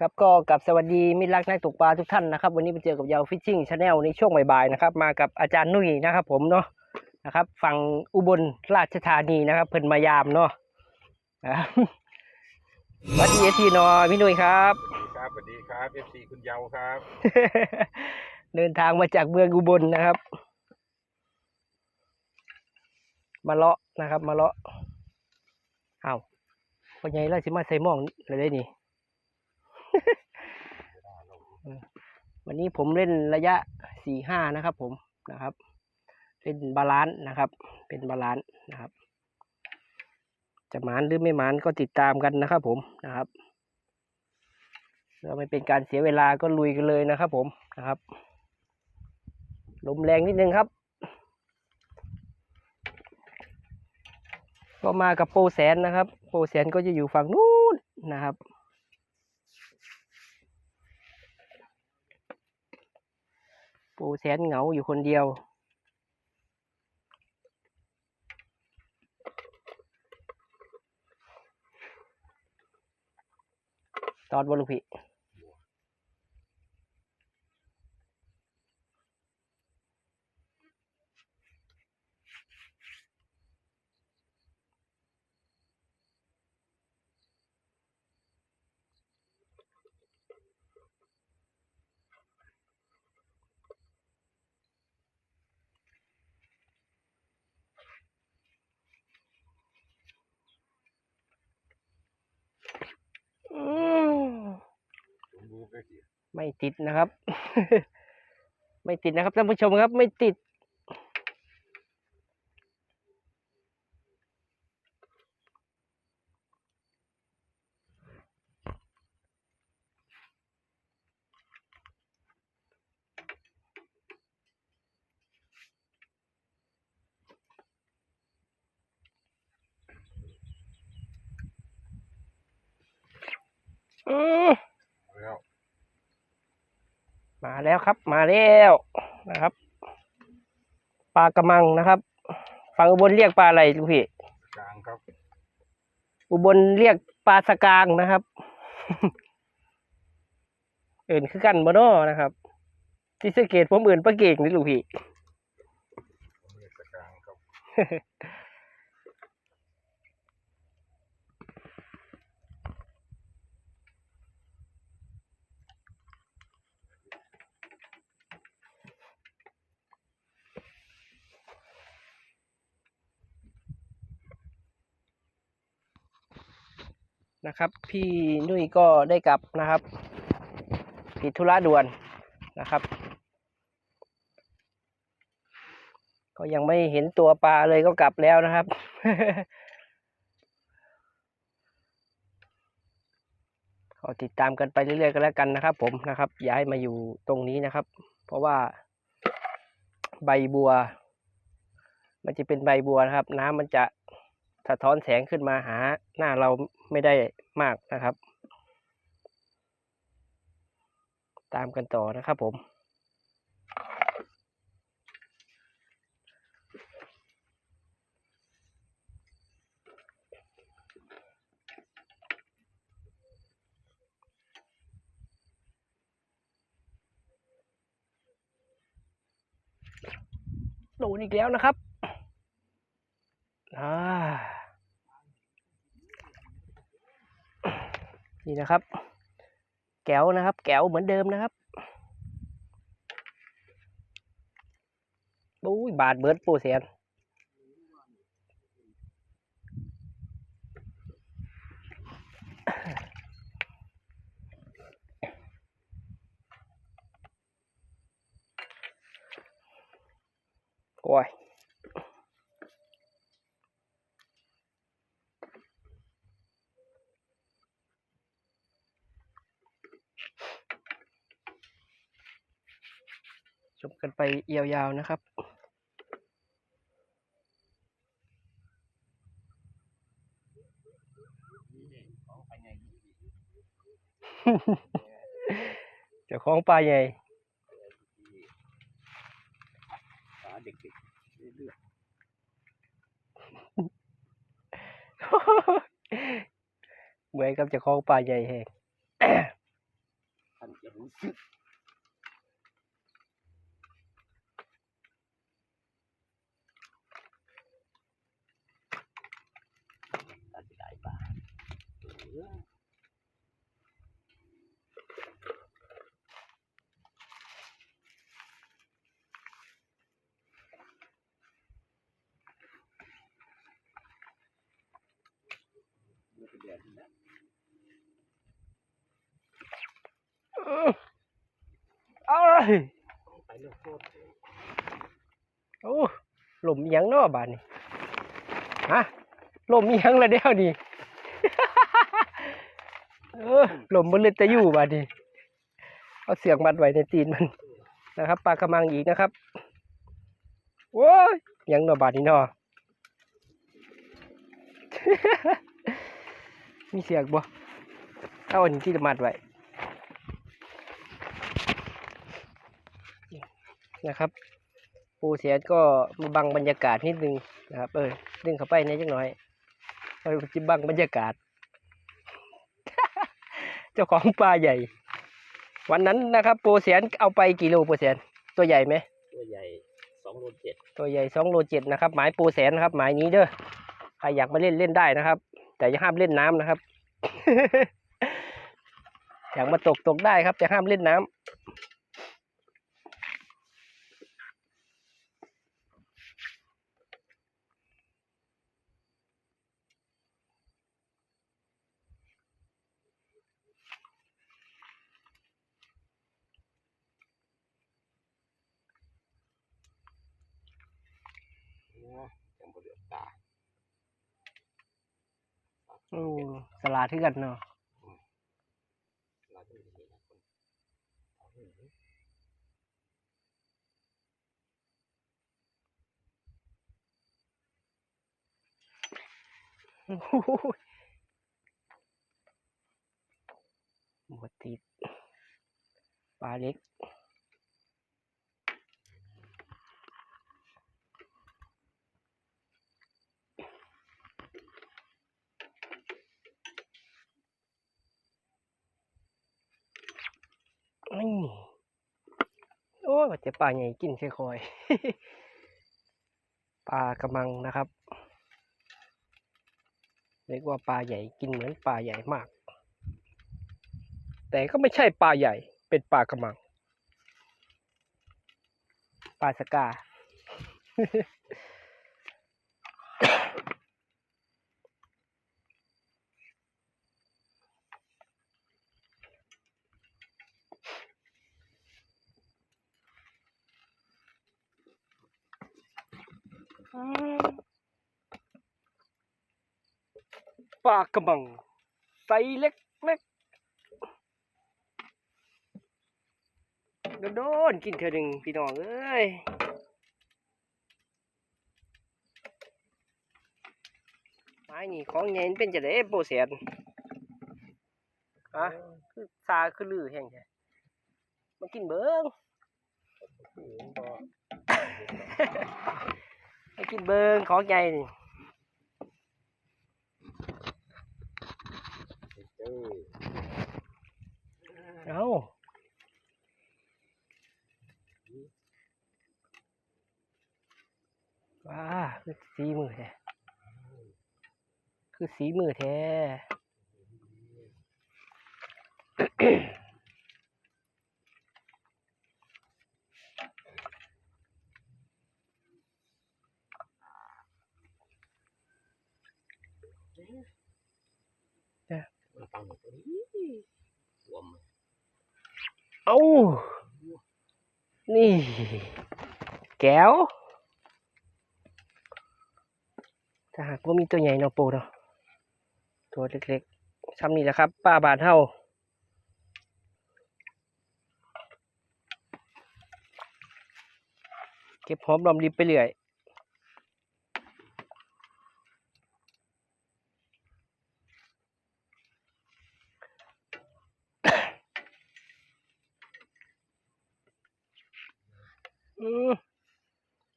ครับก็กับสวัสดีมิตรรักนักตกปลาทุกท่านนะครับ วันนี้ไปเจอกับยาวฟิชชิ่งชาแนลในช่วงบ่ายๆนะครับ มากับอาจารย์นุ่ยนะครับ ผมเนาะนะครับฝั่งอุบลราชธานีนะครับเพิ่นมายามเนาะนะครับสวัสดีเอทีนอพี่นุ่ยครับครับสวัสดีครับเอฟซีคุณเยาครับ เดินทางมาจากเมืองอุบลนะครับ มาเลาะนะครับ มาเลาะเอาพอใหญ่แล้วสิมาใส่หมองเลยได้นี่ วันนี้ผมเล่นระยะสี่ห้านะครับ ผมนะครับ เล่นบาลานซ์นะครับ เป็นบาลานซ์นะครับ จะหมานหรือไม่หมานก็ติดตามกันนะครับ ผมนะครับเพื่อไม่เป็นการเสียเวลาก็ลุยกันเลยนะครับ ผมนะครับลมแรงนิดนึงครับ ก็มากับโปรแสนนะครับ โปรแสนก็จะอยู่ฝั่งนู้นนะครับ ปูแสนเหงาอยู่คนเดียว ตอดบอลูกพี่ อืม ผมรู้ ไม่ติดนะครับ ไม่ติดนะครับท่านผู้ชมครับไม่ติดอืมแล้ว มาแล้วครับ มาแล้วนะครับปลากระมังนะครับ ฝั่งอุบลเรียกปลาอะไรลูกพี่กลางครับ อุบลเรียกปลาสกางนะครับเอื่นคือกันบ่เนอนะครับ ที่สะเกตผมเอื่นปลาเก่งนี่ลูกพี่ ผมเรียกตะกลางครับ นะครับ พี่นุ้ยก็ได้กลับนะครับผิดธุระด่วนนะครับ ก็ยังไม่เห็นตัวปลาเลยก็กลับแล้วนะครับ ก็ติดตามกันไปเรื่อยๆกันแล้วกันนะครับ ผมนะครับ ย้ายมาอยู่ตรงนี้นะครับ เพราะว่าใบบัว มันจะเป็นใบบัวนะครับ น้ำมันจะ สะท้อนแสงขึ้นมาหาหน้าเราไม่ได้มากนะครับ ตามกันต่อนะครับผมโดนอีกแล้วนะครับ อ่า นี่นะครับ แก้วนะครับ แก้วเหมือนเดิมนะครับโอ้ยบาดเบิดปูเสียนโอ้ย ชมกันไป ยาวๆนะครับ เจ้าของปลาใหญ่ขาเด็กๆเลือดเหมือนกับเจ้าของปลาใหญ่แหงท่านจะรู้สึกตัดสิได้ป่ะเออ มันจะแดดนะเอาเลยไปเรื่องโคตรโอ้หล่มอิหยังเนาะบาดนี้ฮะหล่มอิหยังละเดียวนี่เออหล่มมันเลยจะอยู่บาดนี้เอาเสียงมัดไว้ในตีนมันนะครับปลากระมังอีกนะครับโว้ยอิหยังเนาะบาดนี้เนาะ มีเสียงบ่เอาอันนี้ที่จะมัดไว้นะครับ ปูเสียดก็มาบังบรรยากาศนิดนึงนะครับ เออดึงเข้าไปในอยจักหน่อยเออจิบังบรรยากาศ เจ้าของปลาใหญ่ วันนั้นนะครับปูเสียนเอาไปกี่โลปูเสียนตัวใหญ่ไหมตัวใหญ่สองโลเจ็ดตัวใหญ่สองโลเจ็ดนะครับ หมายปูแสนนะครับ หมายนี้เด้อใครอยากมาเล่นเล่นได้นะครับ แต่อย่าห้ามเล่นน้ำนะครับอยากมาตกตกได้ครับจะห้ามเล่นน้ำยังบ่เหลือตา อืมสลาดที่กันเนาะโหหมดติดปลาเล็ก นี่โอ้ยว่าจะปลาใหญ่กินค่อยๆปลากระมังนะครับเรียกว่าปลาใหญ่กินเหมือนปลาใหญ่มาก แต่ก็ไม่ใช่ปลาใหญ่เป็นปลากระมัง ปลาสกา ปลากระมังไซส์เล็กเล็กโดนๆกินเธอหนึ่งพี่น้องเอ้ยไม้นี่ของใหญ่มันเป็นจะได้โปรเซียนฮะคือซาคือลือแห้งใช่มากินเบิ้งหือบ่มากินเบิ้งของใหญ่นี่ เออ เอาว้าคือ สีมือแท้คือสีมือแท้มาฟังหน่อยตัวนี้รวมเอานี่ แก้ว ถ้าหากว่ามีตัวใหญ่เนาะโปเนาะตัวเล็กๆซ้ำนี่แหละครับ ป้าบานเท่าเก็บหอมรอมริบไปเรื่อยอืม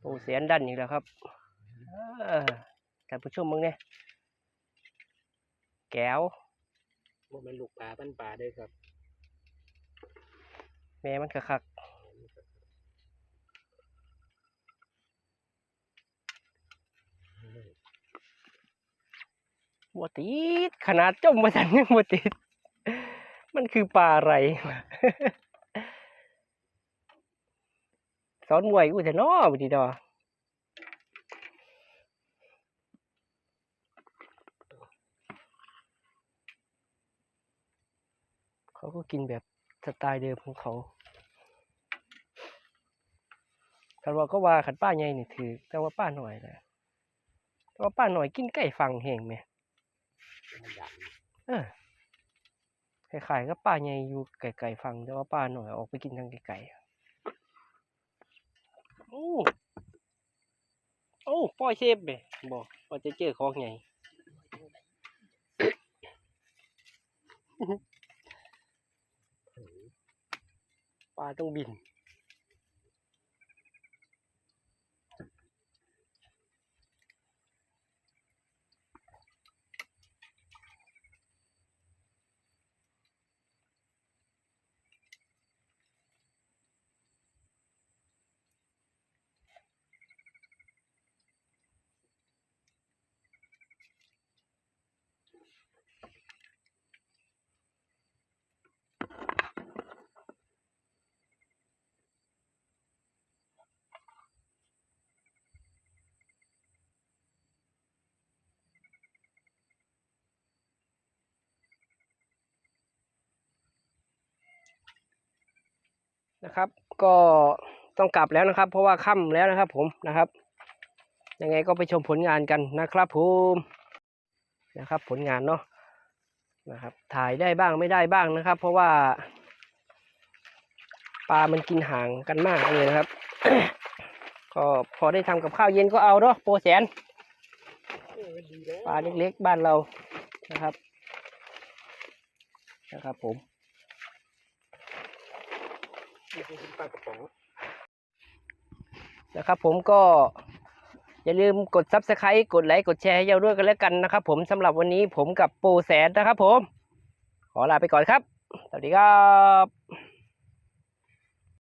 โอ้เสียนดันอีกแล้วครับ ท่านผู้ชมมึงเนี่ยแก้วว่ามันลูกปลาปั้นปลาด้วยครับ แม่มันคักๆบ่ติดขนาดจมมาสันยังบ่ติด มันคือปลาอะไรสอนมวยกูจะน้อบ่ดีดอ เขาก็กินแบบสไตล์เดิมของเขาคันว่าก็ว่าขันป้าใหญ่นี่ถือ แต่ว่าป้าหน่อยแหละแต่ว่าป้าหน่อยกินไก่ฟังแห้งไหมมันอยากเออคล้ายๆกับป้าใหญ่อยู่ไก่ๆฟังแต่ว่าป้าหน่อยออกไปกินทางไก่ๆโอ้โอ้ปล่อยเชฟเบ้บอกว่าจะเจอของใหญ่ ปลาต้องบิน นะครับ ก็ต้องกลับแล้วนะครับ เพราะว่าค่ำแล้วนะครับ ผมนะครับ ยังไงก็ไปชมผลงานกันนะครับผมนะครับ ผลงานเนาะนะครับ ถ่ายได้บ้างไม่ได้บ้างนะครับ เพราะว่าปลามันกินห่างกันมากเลยนะครับ ก็พอได้ทำกับข้าวเย็นก็เอาเนาะโปรแสนเออดีแล้วปลาเล็กๆบ้านเรานะครับ นะครับผม ปลากระป๋องนะครับผมก็อย่าลืมกด subscribe กดไลค์กดแชร์ให้เราด้วยกันแล้วกันนะครับผมสำหรับวันนี้ผมกับปูแสนนะครับผม ขอลาไปก่อนครับ สวัสดีครับ